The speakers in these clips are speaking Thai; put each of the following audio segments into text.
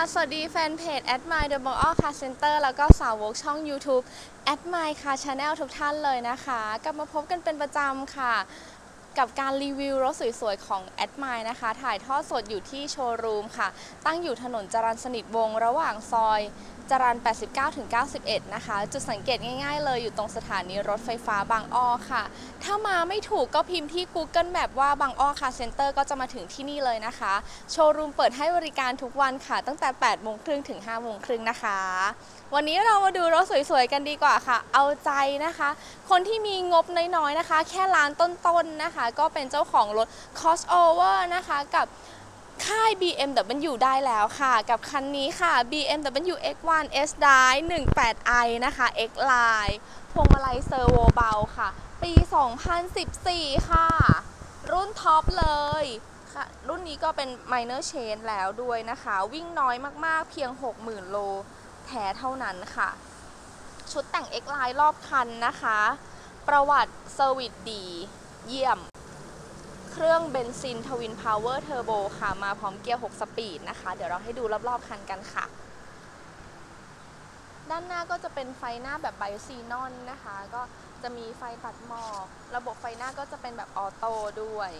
สวัสดีค่ะสวัสดีแฟนเพจ a d m i r e The b a n g a l Car Center แล้วก็สาวกช่อง YouTube a d m i r e Car Channel ทุกท่านเลยนะคะ กลับมาพบกันเป็นประจำค่ะ กับการรีวิวรถสวยๆ ของ a d m i r e นะคะ ถ่ายทอดสดอยู่ที่โชว์รูมค่ะ ตั้งอยู่ถนนจรัญสนิทวง ระหว่างซอย จรัญ89-91 นะคะ จุดสังเกตง่ายๆเลยอยู่ตรงสถานีรถไฟฟ้าบางอ้อค่ะ ถ้ามาไม่ถูกก็พิมพ์ที่ Google Map ว่าบางอ้อคาเซ็นเตอร์ก็จะมาถึงที่นี่เลยนะคะ โชว์รูมเปิดให้บริการทุกวันค่ะ ตั้งแต่8โมงครึ่งถึง5โมงครึ่งนะคะ วันนี้เรามาดูรถสวยๆกันดีกว่าค่ะ เอาใจนะคะ คนที่มีงบน้อยๆนะคะ แค่ล้านต้นๆนนะคะ ก็เป็นเจ้าของรถ crossover นะคะกับ ค่าย BMW ได้แล้วค่ะ กับคันนี้ค่ะ BMW X1 S Drive 18i นะคะ X Line พวงมาลัยเซอร์โวเบาค่ะ ปี 2014 ค่ะ รุ่นท็อปเลยค่ะ รุ่นนี้ก็เป็น minor change แล้วด้วยนะคะ วิ่งน้อยมากๆ เพียง 60,000 โลแท้เท่านั้นค่ะ ชุดแต่ง X Line รอบคันนะคะ ประวัติเซอร์วิสดี เยี่ยม รื่องเบนซินทวินพาวเวอร์เทอร์โบค่ะ มาพร้อมเกียร์ 6 สปีดนะคะ เดี๋ยวเราให้ดูรอบๆคันกันค่ะ ด้านหน้าก็จะเป็นไฟหน้าแบบไบซีนอนนะคะ ก็จะมีไฟตัดหมอก ระบบไฟหน้าก็จะเป็นแบบออโต้ด้วย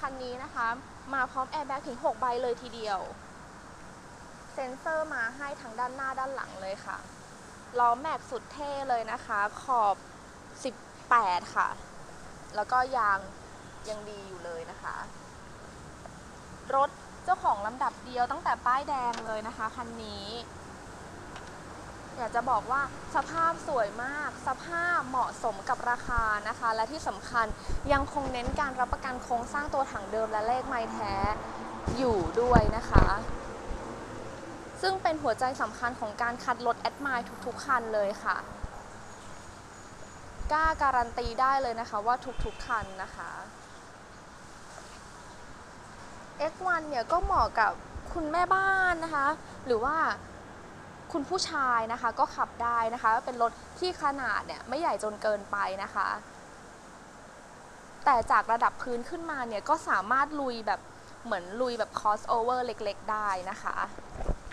คันนี้นะคะ มาพร้อมแอร์แบ็กถึง 6 ใบเลยทีเดียว เซ็นเซอร์มาให้ทั้งด้านหน้าด้านหลังเลยค่ะล้อแม็กสุดเท่เลยนะคะ ขอบ 18 ค่ะ แล้วก็ยาง ยังดีอยู่เลยนะคะ รถเจ้าของลำดับเดียวตั้งแต่ป้ายแดงเลยนะคะคันนี้ อยากจะบอกว่าสภาพสวยมาก สภาพเหมาะสมกับราคานะคะ และที่สำคัญยังคงเน้นการรับประกันโครงสร้างตัวถังเดิมและเลขไม้แท้อยู่ด้วยนะคะ ซึ่งเป็นหัวใจสำคัญของการคัดรถแอดมายทุกๆ คันเลยค่ะกล้าการันตีได้เลยนะคะว่าทุกๆคันนะคะ X1 เนี่ยก็เหมาะกับคุณแม่บ้านนะคะ หรือว่าคุณผู้ชายนะคะก็ขับได้นะคะ เป็นรถที่ขนาดเนี่ยไม่ใหญ่จนเกินไปนะคะ แต่จากระดับพื้นขึ้นมาเนี่ยก็สามารถลุยแบบเหมือนลุยแบบ crossover เล็กๆ ได้นะคะ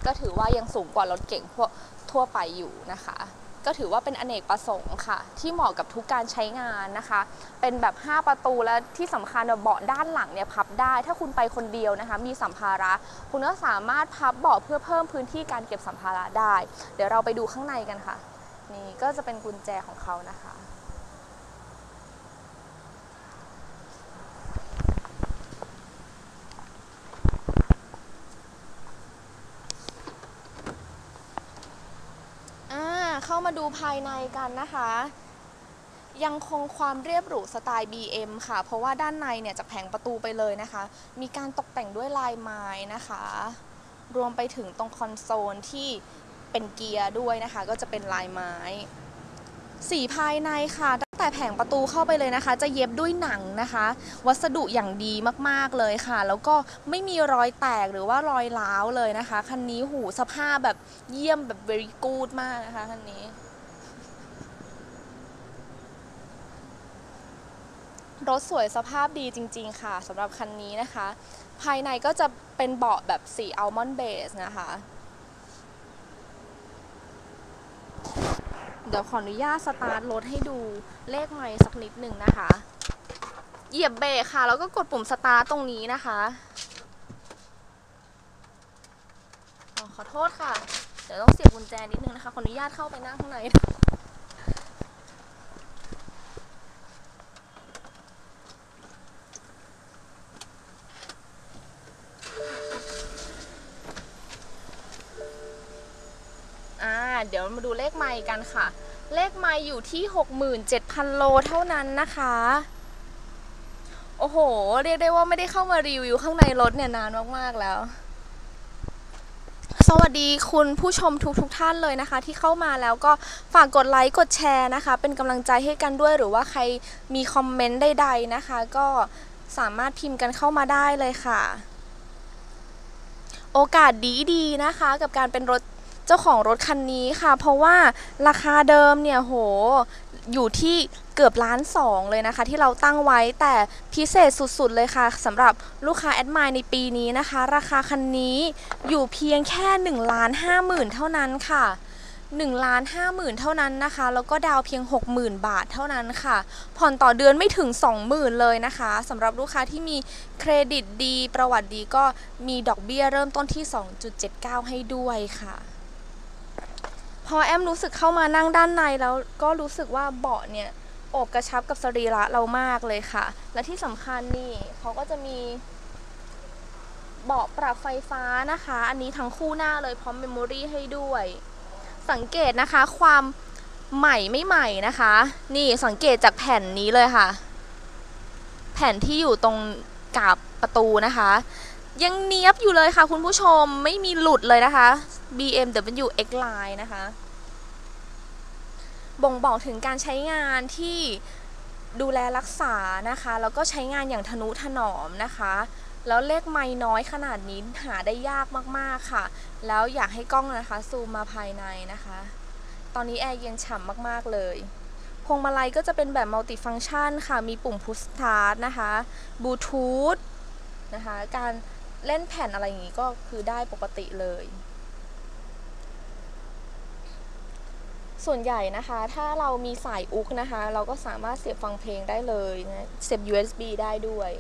ก็ถือว่ายังสูงกว่ารถเก่งพวกทั่วไปอยู่นะคะ ก็ถือว่าเป็นอเนกประสงค์ค่ะ ที่เหมาะกับทุกการใช้งานนะคะ เป็นแบบ 5 ประตูและที่สำคัญเบาะด้านหลังเนี่ยพับได้ ถ้าคุณไปคนเดียวนะคะ มีสัมภาระ คุณก็สามารถพับเบาะเพื่อเพิ่มพื้นที่การเก็บสัมภาระได้ เดี๋ยวเราไปดูข้างในกันค่ะ นี่ก็จะเป็นกุญแจของเขานะคะ อ่าเข้า มาดูภายในกันนะคะ ยังคงความเรียบหรูสไตล์ BM ค่ะ เพราะว่าด้านในเนี่ยจากแผงประตูไปเลยนะคะ มีการตกแต่งด้วยลายไม้นะคะ รวมไปถึงตรงคอนโซลที่เป็นเกียร์ด้วยนะคะ ก็จะเป็นลายไม้ สีภายในค่ะ แต่แผงประตูเข้าไปเลยนะคะ จะเย็บด้วยหนังนะคะ วัสดุอย่างดีมากๆเลยค่ะ แล้วก็ไม่มีรอยแตกหรือว่ารอยร้าวเลยนะคะ คันนี้หูสภาพแบบเยี่ยมแบบ very good มากนะคะคันนี้รถสวยสภาพดีจริง ๆ ค่ะสำหรับคันนี้นะคะ ภายในก็จะเป็นเบาะแบบสีอัลมอนด์เบสนะคะ เดี๋ยวขออนุญาตสตาร์ทรถให้ดูเลขไม้สักนิดหนึ่งนะคะ เหยียบเบรคค่ะ แล้วก็กดปุ่มสตาร์ทตรงนี้นะคะออขอโทษค่ะ เดี๋ยวต้องเสียบกุญแจนิดนึงนะคะ ขออนุญาตเข้าไปนั่งข้างใน อ่า เดี๋ ยวมาดูเลขไมล์กันค่ะ เลขไมล์อยู่ที่ 67,000 โลเท่านั้นนะคะ โอ้โห เรียกได้ว่าไม่ได้เข้ามารีวิวข้างในรถเนี่ยนานมากๆแล้ว สวัสดีคุณผู้ชมทุกทท่านเลยนะคะ ที่เข้ามาแล้วก็ฝากกดไลค์กดแชร์นะคะ เป็นกำลังใจให้กันด้วยหรือว่าใครมีคอมเมนต์ใดๆนะคะ ก็สามารถพิมพ์กันเข้ามาได้เลยค่ะโอกาสดีๆนะคะ กับการเป็นรถ เจ้าของรถคันนี้ค่ะ เพราะว่าราคาเดิมเนี่ยโหอยู่ที่เกือบล้านสองเลยนะคะ ที่เราตั้งไว้แต่พิเศษสุดๆเลยค่ะสำหรับลูกค้าแอดมายในปีนี้นะคะ ราคาคันนี้อยู่เพียงแค่1ล้าน5หมื่นเท่านั้นค่ะ1ล้าน5หมื่นเท่านั้นนะคะ แล้วก็ดาวเพียง 60,000 บาทเท่านั้นค่ะ ผ่อนต่อเดือนไม่ถึง 20,000 เลยนะคะสำหรับลูกค้าที่มีเครดิตดี ประวัติดีก็มีดอกเบี้ยเริ่มต้นที่ 2.79 ให้ด้วยค่ะ พอแอมรู้สึกเข้ามานั่งด้านในแล้วก็รู้สึกว่าเบาะเนี่ยอบกระชับกับสรีระเรามากเลยค่ะ และที่สำคัญนี่เขาก็จะมีเบาะปรับไฟฟ้านะคะ อันนี้ทั้งคู่หน้าเลยพร้อมเมมโมรีให้ด้วย สังเกตนะคะความใหม่ไม่ใหม่นะคะ นี่สังเกตจากแผ่นนี้เลยค่ะ แผ่นที่อยู่ตรงกาบประตูนะคะ ยังเนี้ยบอยู่เลยค่ะคุณผู้ชมไม่มีหลุดเลยนะคะ BMW X Line นะคะ บ่งบอกถึงการใช้งานที่ดูแลรักษานะคะ แล้วก็ใช้งานอย่างทนุถนอมนะคะ แล้วเลขไม่น้อยขนาดนี้หาได้ยากมากๆค่ะ แล้วอยากให้กล้องนะคะ ซูมมาภายในนะคะ ตอนนี้แอร์เย็นฉ่ำมากๆเลยพวงมาลัยก็จะเป็นแบบมัลติฟัง c t ชันค่ะ มีปุ่มพุชสตาร์ทนะคะบลูทูธนะคะ การ เล่นแผ่นอะไรอย่างนี้ก็คือได้ปกติเลย ส่วนใหญ่นะคะ ถ้าเรามีสายอุกนะคะ เราก็สามารถเสียบฟังเพลงได้เลยนะเสียบ USB ได้ด้วย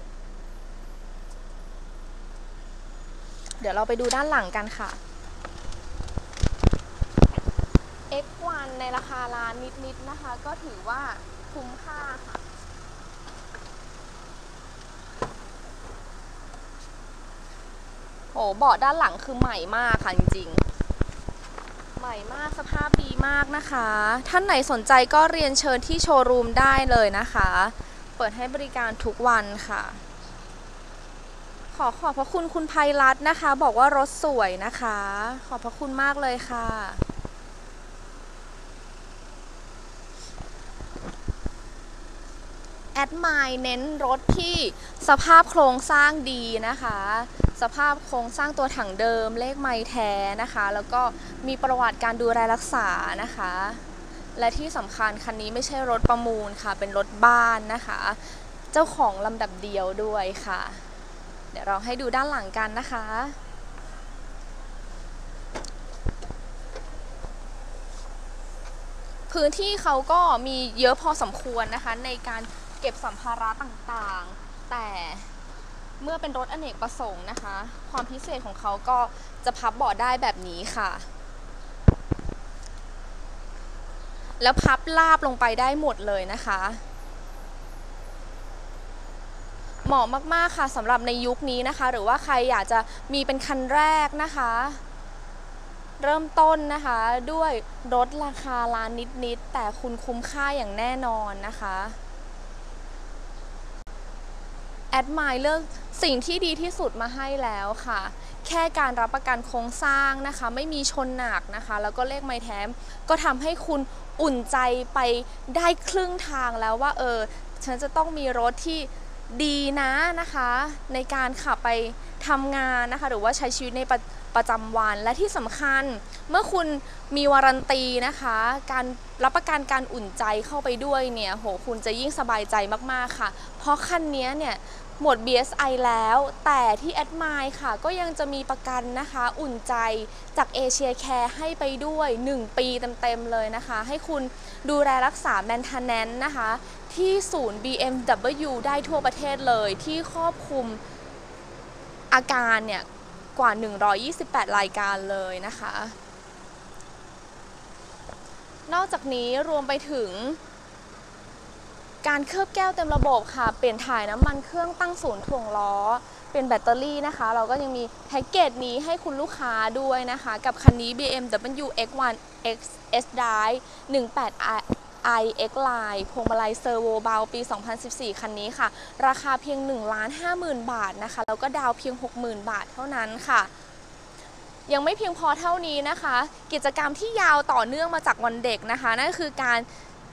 เดี๋ยวเราไปดูด้านหลังกันค่ะ X1 ในราคาล้านนิดๆนะคะ ก็ถือว่าคุ้มค่าค่ะ โอ้เบาะด้านหลังคือใหม่มากค่ะจริงๆ ใหม่มากสภาพดีมากนะคะ ท่านไหนสนใจก็เรียนเชิญที่โชว์รูมได้เลยนะคะ เปิดให้บริการทุกวันค่ะ ขอขอบพระคุณคุณภัยรัตน์นะคะ บอกว่ารถสวยนะคะ ขอบพระคุณมากเลยค่ะแอดมายเน้นรถที่สภาพโครงสร้างดีนะคะ สภาพโครงสร้างตัวถังเดิม เลขไม้แท้นะคะ แล้วก็มีประวัติการดูแลรักษานะคะ และที่สำคัญคันนี้ไม่ใช่รถประมูลค่ะ เป็นรถบ้านนะคะ เจ้าของลำดับเดียวด้วยค่ะ เดี๋ยวเราให้ดูด้านหลังกันนะคะพื้นที่เขาก็มีเยอะพอสมควรนะคะ ในการเก็บสัมภาระต่างๆ แต่ เมื่อเป็นรถอเนกประสงค์นะคะ ความพิเศษของเขาก็จะพับเบาะได้แบบนี้ค่ะ แล้วพับลาบลงไปได้หมดเลยนะคะเหมาะมากๆค่ะสำหรับในยุคนี้นะคะ หรือว่าใครอยากจะมีเป็นคันแรกนะคะ เริ่มต้นนะคะ ด้วยรถราคาล้านนิดๆแต่คุณคุ้มค่าอย่างแน่นอนนะคะ แอดมายเลือก สิ่งที่ดีที่สุดมาให้แล้วค่ะ แค่การรับประกันโครงสร้างนะคะ ไม่มีชนหนักนะคะ แล้วก็เลขไม่แถมก็ทำให้คุณอุ่นใจไปได้ครึ่งทางแล้วว่าเออฉันจะต้องมีรถที่ดีนะนะคะ ในการขับไปทำงานนะคะ หรือว่าใช้ชีวิตในประประจำวันและที่สำคัญเมื่อคุณมีวารันตีนะคะ การรับประกันการอุ่นใจเข้าไปด้วยเนี่ยโหคุณจะยิ่งสบายใจมากๆค่ะ เพราะคันนี้เนี่ย หมด BSI แล้ว แต่ที่แอดมายค่ะ ก็ยังจะมีประกันนะคะ อุ่นใจจากเอเชียแคร์ให้ไปด้วย 1 ปีเต็มๆเลยนะคะ ให้คุณดูแลรักษาแมนเทนแนนนะคะ ที่ศูนย์ BMW ได้ทั่วประเทศเลยที่ครอบคลุมอาการเนี่ย กว่า 128 รายการเลยนะคะ นอกจากนี้รวมไปถึง การเคลือบแก้วเต็มระบบค่ะ เปลี่ยนถ่ายน้ำมันเครื่องตั้งศูนย์ถ่วงล้อ เป็นแบตเตอรี่นะคะ เราก็ยังมีแพ็กเกจนี้ให้คุณลูกค้าด้วยนะคะ กับคันนี้ BMW X1 X S Drive 18 i X Line พวงมาลัยเซอร์โวเบาปี 2014 คันนี้ค่ะ ราคาเพียง 1 50,000 บาทนะคะ แล้วก็ดาวเพียง 60,000 บาทเท่านั้นค่ะ ยังไม่เพียงพอเท่านี้นะคะ กิจกรรมที่ยาวต่อเนื่องมาจากวันเด็กนะคะ นั่นคือการ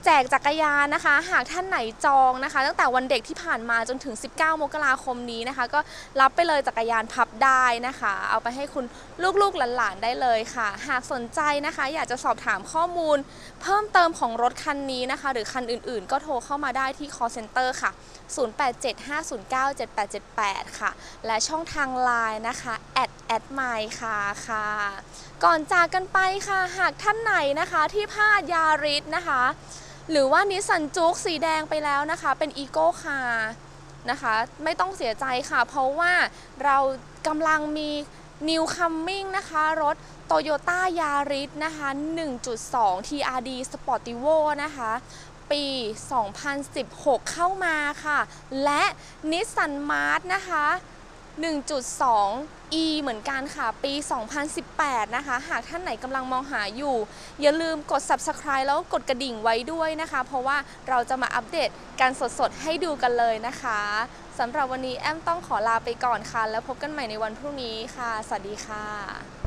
จกจักรยานนะคะ หากท่านไหนจองนะคะ ตั้งแต่วันเด็กที่ผ่านมาจนถึง 19 มกราคมนี้นะคะ ก็รับไปเลยจักรยานพับได้นะคะ เอาไปให้คุณลูกๆหลานๆได้เลยค่ะ หากสนใจนะคะ อยากจะสอบถามข้อมูล เพิ่มเติมของรถคันนี้นะคะ หรือคันอื่นๆ ก็โทรเข้ามาได้ที่ call center ค่ะ 0875097878 ค่ะ และช่องทางไลน์นะคะ at at my ค่ะค่ะก่อนจากกันไปค่ะ หากท่านไหนนะคะที่พลาดยาริสนะคะ หรือว่านิสสันจุกสีแดงไปแล้วนะคะ เป็นอีโก้คาร์นะคะ ไม่ต้องเสียใจค่ะ เพราะว่าเรากำลังมี New Coming นะคะ รถ Toyota Yaris นะคะ 1.2 TRD Sportivo นะคะ ปี 2016 เข้ามาค่ะ และ Nissan March นะคะ 1.2 E เหมือนกันค่ะ ปี 2018 นะคะ หากท่านไหนกำลังมองหาอยู่ อย่าลืมกด subscribe แล้วก็กดกระดิ่งไว้ด้วยนะคะ เพราะว่าเราจะมาอัปเดตการสดๆ ให้ดูกันเลยนะคะสำหรับวันนี้แอมต้องขอลาไปก่อนค่ะ แล้วพบกันใหม่ในวันพรุ่งนี้ค่ะ สวัสดีค่ะ